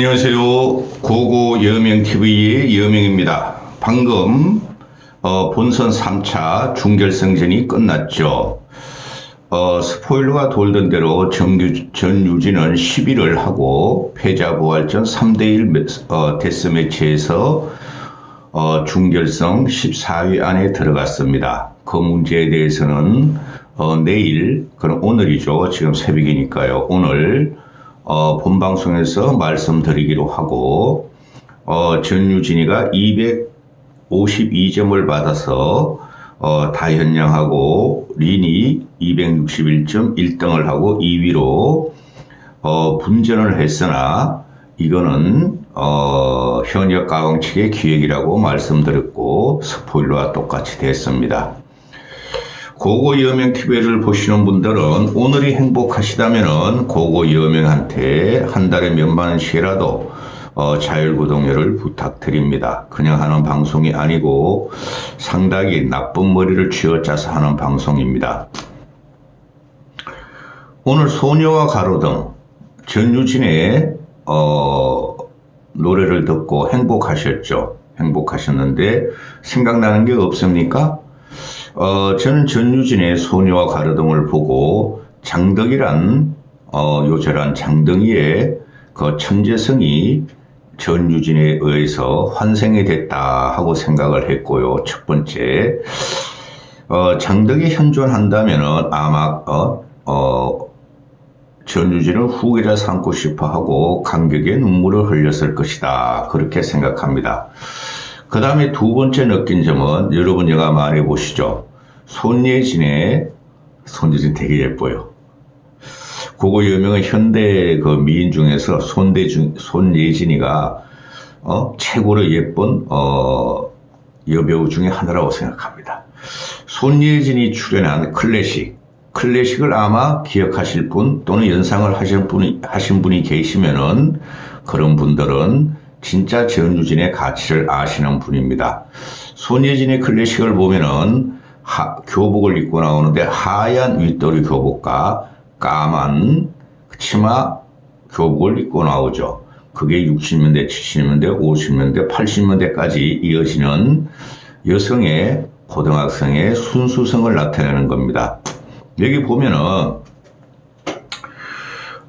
안녕하세요. 고고 여명TV의 여명입니다. 방금 어, 본선 3차 중결승전이 끝났죠. 어, 스포일러가 돌던 대로 정규, 전유진은 11을 하고 패자 부활전 3대1 어, 데스매치에서 어, 중결승 14위 안에 들어갔습니다. 그 문제에 대해서는 어, 내일, 그럼 오늘이죠. 지금 새벽이니까요. 오늘 어, 본방송에서 말씀드리기로 하고 어, 전유진이가 252점을 받아서 어, 다현양하고 린이 261.1등을 하고 2위로 어, 분전을 했으나 이거는 어, 현역 가공 측의 기획이라고 말씀드렸고 스포일러와 똑같이 됐습니다. 고고 여명 TV를 보시는 분들은 오늘이 행복하시다면은 고고 여명한테 한 달에 몇만 원씩이라도 어, 자율구독료를 부탁드립니다. 그냥 하는 방송이 아니고 상당히 나쁜 머리를 쥐어짜서 하는 방송입니다. 오늘 소녀와 가로등 전유진의 어, 노래를 듣고 행복하셨죠. 행복하셨는데 생각나는 게 없습니까? 어, 저는 전유진의 소녀와 가로등을 보고 장덕이란 어, 요절한 장덕이의 그 천재성이 전유진에 의해서 환생이 됐다 하고 생각을 했고요. 첫 번째, 어, 장덕이 현존한다면은 아마 어, 어, 전유진을 후계자 삼고 싶어 하고 감격의 눈물을 흘렸을 것이다. 그렇게 생각합니다. 그 다음에 두 번째 느낀 점은 여러분 영화 많이 보시죠. 손예진의 손예진 되게 예뻐요. 그거 유명한 현대 그 미인 중에서 손대 중 손예진이가 어 최고로 예쁜 어 여배우 중에 하나라고 생각합니다. 손예진이 출연한 클래식 클래식을 아마 기억하실 분 또는 연상을 하신 분이 하신 분이 계시면은 그런 분들은 진짜 전유진의 가치를 아시는 분입니다. 손예진의 클래식을 보면은 하- 교복을 입고 나오는데 하얀 윗도리 교복과 까만 치마 교복을 입고 나오죠. 그게 60년대, 70년대, 50년대, 80년대까지 이어지는 여성의 고등학생의 순수성을 나타내는 겁니다. 여기 보면은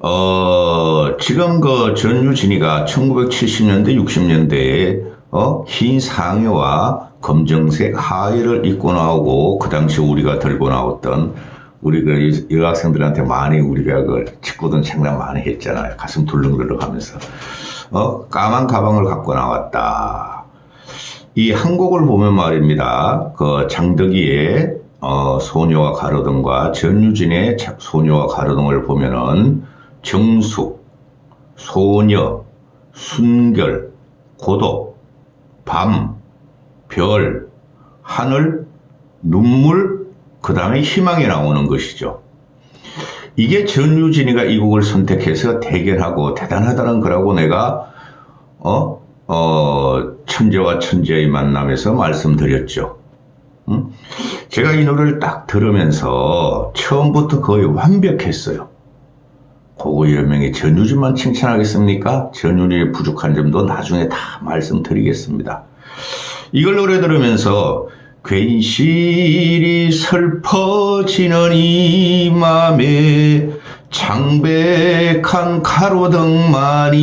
어, 지금 그 전유진이가 1970년대, 60년대에 어, 흰 상의와 검정색 하의를 입고 나오고 그 당시 우리가 들고 나왔던 우리 그 여- 여학생들한테 많이 우리가 그 직구든 장난 많이 했잖아요. 가슴 덜렁덜렁 하면서. 어, 까만 가방을 갖고 나왔다. 이 한곡을 보면 말입니다. 그 장덕이의 어, 소녀와 가로등과 전유진의 자- 소녀와 가로등을 보면은 정숙, 소녀, 순결, 고독, 밤, 별, 하늘, 눈물, 그 다음에 희망이 나오는 것이죠. 이게 전유진이가 이 곡을 선택해서 대결하고 대단하다는 거라고 내가 어, 어, 천재와 천재의 만남에서 말씀드렸죠. 응? 제가 이 노래를 딱 들으면서 처음부터 거의 완벽했어요. 고고 여명의 전유진만 칭찬하겠습니까? 전유진의 부족한 점도 나중에 다 말씀드리겠습니다. 이걸 노래 들으면서 괜시리 슬퍼지는 이 맘에 창백한 가로등만이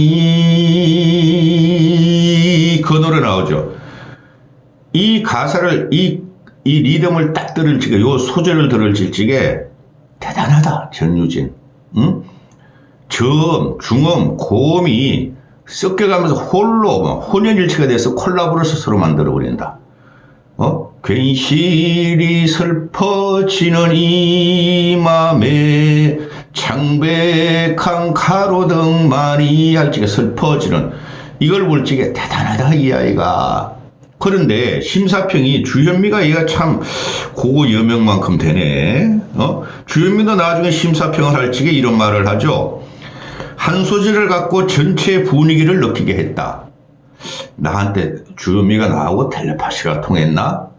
그 노래 나오죠. 이 가사를 이, 이 리듬을 딱 들을 적에 요 소절을 들을 적에 대단하다 전유진 응? 점, 중음, 고음이 섞여가면서 홀로 뭐 혼연일체가 돼서 콜라보를 스스로 만들어 버린다. 어? 괜시리 슬퍼지는 이 맘에 창백한 가로등만이 할 적에 슬퍼지는 이걸 볼 적에 대단하다 이 아이가 그런데 심사평이 주현미가 얘가 참 고고 여명만큼 되네 어? 주현미도 나중에 심사평을 할 적에 이런 말을 하죠 한 소절을 갖고 전체 분위기를 느끼게 했다 나한테 주현미가 나하고 텔레파시가 통했나?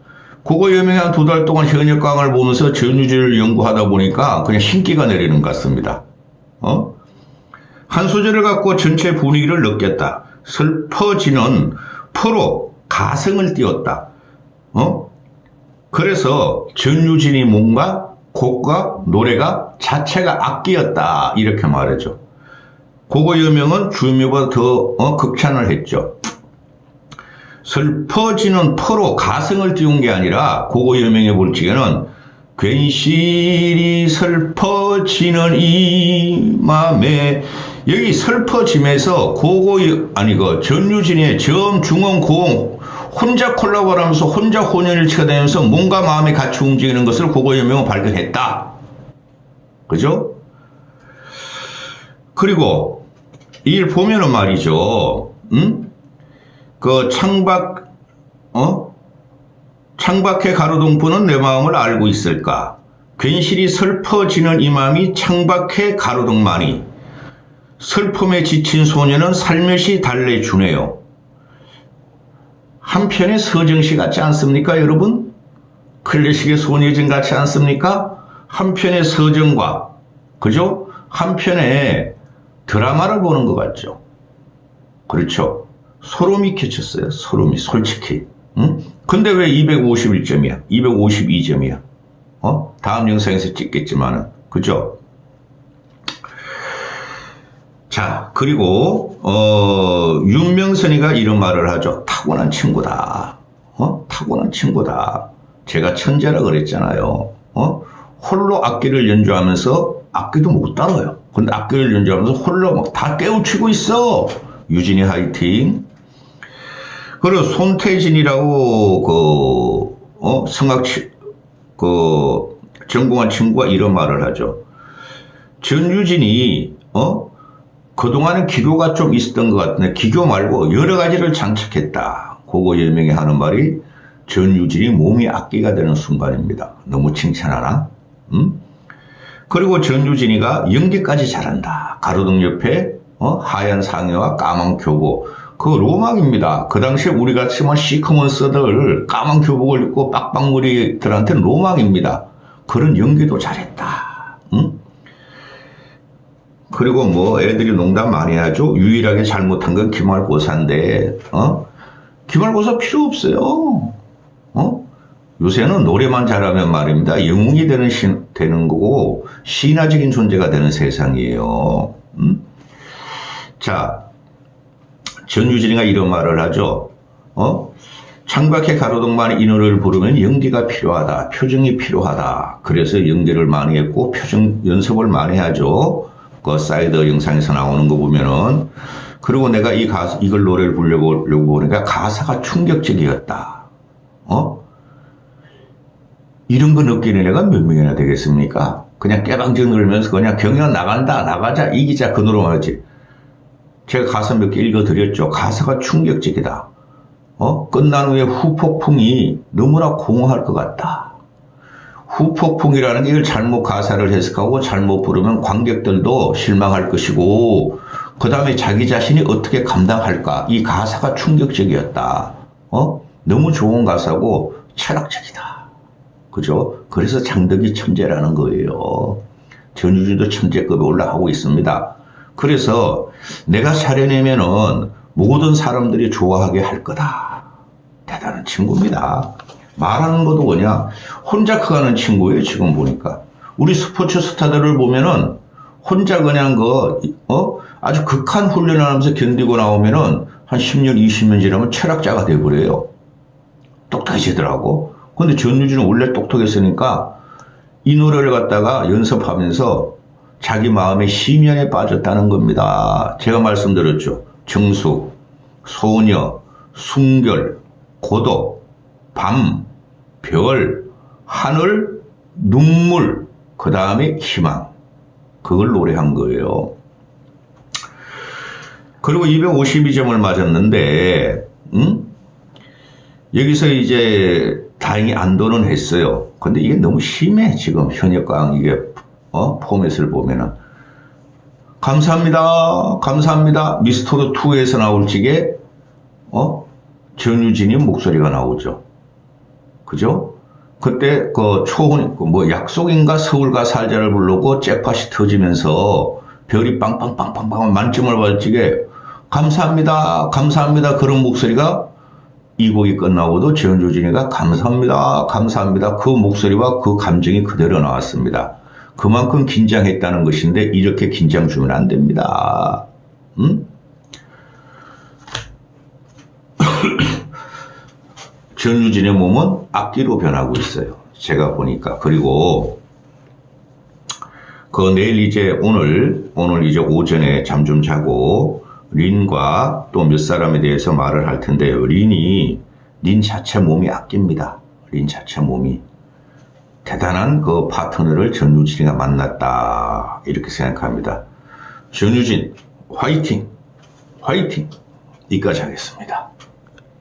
그거 여명이 한두 달 동안 현역 강을 보면서 전유지를 연구하다 보니까 그냥 신기가 내리는 것 같습니다. 어? 한한 소절을 갖고 전체 분위기를 느꼈다. 슬퍼지는 포로 가성을 띄웠다. 어? 그래서 전유진이 뭔가 곡과 노래가 자체가 악기였다. 이렇게 말하죠. 고고 여명은 주묘보다 더 어, 극찬을 했죠. 슬퍼지는 포로 가성을 띄운 게 아니라 고고 여명의 볼지에는 괜시리 슬퍼지는 이 맘에 여기 슬퍼짐에서 고고 여- 아니 그 전유진의 점 중원 고음 혼자 콜라보를 하면서 혼자 혼연일치가 되면서 뭔가 마음이 같이 움직이는 것을 고고 여명은 발견했다. 그죠? 그리고 이를 보면은 말이죠. 음? 그 창밖 어? 창밖의 가로등불은 내 마음을 알고 있을까? 괜시리 슬퍼지는 이 마음이 창밖의 가로등만이 슬픔에 지친 소녀는 살며시 달래주네요. 한편의 서정시 같지 않습니까, 여러분? 클래식의 소녀진 같지 않습니까? 한편의 서정과, 그죠? 한편의 드라마를 보는 것 같죠? 그렇죠. 소름이 끼쳤어요. 소름이, 솔직히. 응? 근데 왜 251점이야? 252점이야? 어? 다음 영상에서 찍겠지만은. 그죠? 자, 그리고, 어, 윤명선이가 이런 말을 하죠. 타고난 친구다. 어? 타고난 친구다. 제가 천재라 그랬잖아요. 어? 홀로 악기를 연주하면서 악기도 못 따라요. 근데 악기를 연주하면서 홀로 막 다 깨우치고 있어. 유진이 화이팅. 그리고 손태진이라고 그, 어, 성악, 치- 그, 전공한 친구가 이런 말을 하죠. 전유진이, 어, 그동안은 기교가 좀 있었던 것 같은데, 기교 말고 여러 가지를 장착했다. 그거 열명이 하는 말이 전유진이 몸이 악기가 되는 순간입니다. 너무 칭찬하나? 음? 그리고 전유진이가 연기까지 잘한다. 가로등 옆에 어? 하얀 상의와 까만 교복. 그 로망입니다. 그 당시에 우리 같이만 시커먼스들 까만 교복을 입고 빡빡머리들한테는 로망입니다. 그런 연기도 잘했다. 응? 그리고 뭐 애들이 농담 많이 하죠. 유일하게 잘못한 건 기말고사인데, 어? 기말고사 필요 없어요. 어? 요새는 노래만 잘하면 말입니다. 영웅이 되는 신, 되는 거고, 신화적인 존재가 되는 세상이에요. 음? 자, 전유진이가 이런 말을 하죠. 어? 창밖에 가로등만 이 노래를 부르면 연기가 필요하다. 표정이 필요하다. 그래서 연기를 많이 했고, 표정 연습을 많이 하죠. 그 사이드 영상에서 나오는 거 보면은. 그리고 내가 이 가사, 이걸 노래를 부르려고 보니까 가사가 충격적이었다. 어? 이런 거 느끼는 애가 몇 명이나 되겠습니까? 그냥 깨방정 놀면서 그냥 경연 나간다, 나가자, 이기자, 그 노래만 하지. 제가 가사 몇 개 읽어드렸죠. 가사가 충격적이다. 어? 끝난 후에 후폭풍이 너무나 공허할 것 같다. 후폭풍이라는 게 이걸 잘못 가사를 해석하고 잘못 부르면 관객들도 실망할 것이고, 그 다음에 자기 자신이 어떻게 감당할까? 이 가사가 충격적이었다. 어? 너무 좋은 가사고 철학적이다. 그죠? 그래서 장덕이 천재라는 거예요. 전유진도 천재급에 올라가고 있습니다. 그래서 내가 차려내면은 모든 사람들이 좋아하게 할 거다. 대단한 친구입니다. 말하는 것도 뭐냐? 혼자 커가는 친구예요, 지금 보니까. 우리 스포츠 스타들을 보면은 혼자 그냥 그, 어? 아주 극한 훈련을 하면서 견디고 나오면은 한 10년, 20년 지나면 철학자가 돼버려요. 똑똑해지더라고. 근데 전유진은 원래 똑똑했으니까 이 노래를 갖다가 연습하면서 자기 마음의 심연에 빠졌다는 겁니다. 제가 말씀드렸죠. 정숙, 소녀, 순결, 고독, 밤, 별, 하늘, 눈물, 그 다음에 희망. 그걸 노래한 거예요. 그리고 252점을 맞았는데, 응? 여기서 이제 다행히 안도는 했어요. 근데 이게 너무 심해, 지금 현역강 이게, 어, 포맷을 보면은. 감사합니다. 감사합니다. 미스터로 2에서 나올 적에, 어, 전유진이 목소리가 나오죠. 그죠? 그때 그 초혼, 그뭐 약속인가 서울가 살자를 부르고 잭팟이 터지면서 별이 빵빵빵빵빵 만점을 적에 감사합니다 감사합니다 그런 목소리가 이 곡이 끝나고도 전주진이가 감사합니다 감사합니다 그 목소리와 그 감정이 그대로 나왔습니다 그만큼 긴장했다는 것인데 이렇게 긴장 주면 안 됩니다 음? 전유진의 몸은 악기로 변하고 있어요. 제가 보니까. 그리고 그 내일 이제 오늘, 오늘 이제 오전에 잠 좀 자고 린과 또 몇 사람에 대해서 말을 할 텐데요. 린이, 린 자체 몸이 악기입니다. 린 자체 몸이. 대단한 그 파트너를 전유진이가 만났다. 이렇게 생각합니다. 전유진, 화이팅! 화이팅! 이까지 하겠습니다.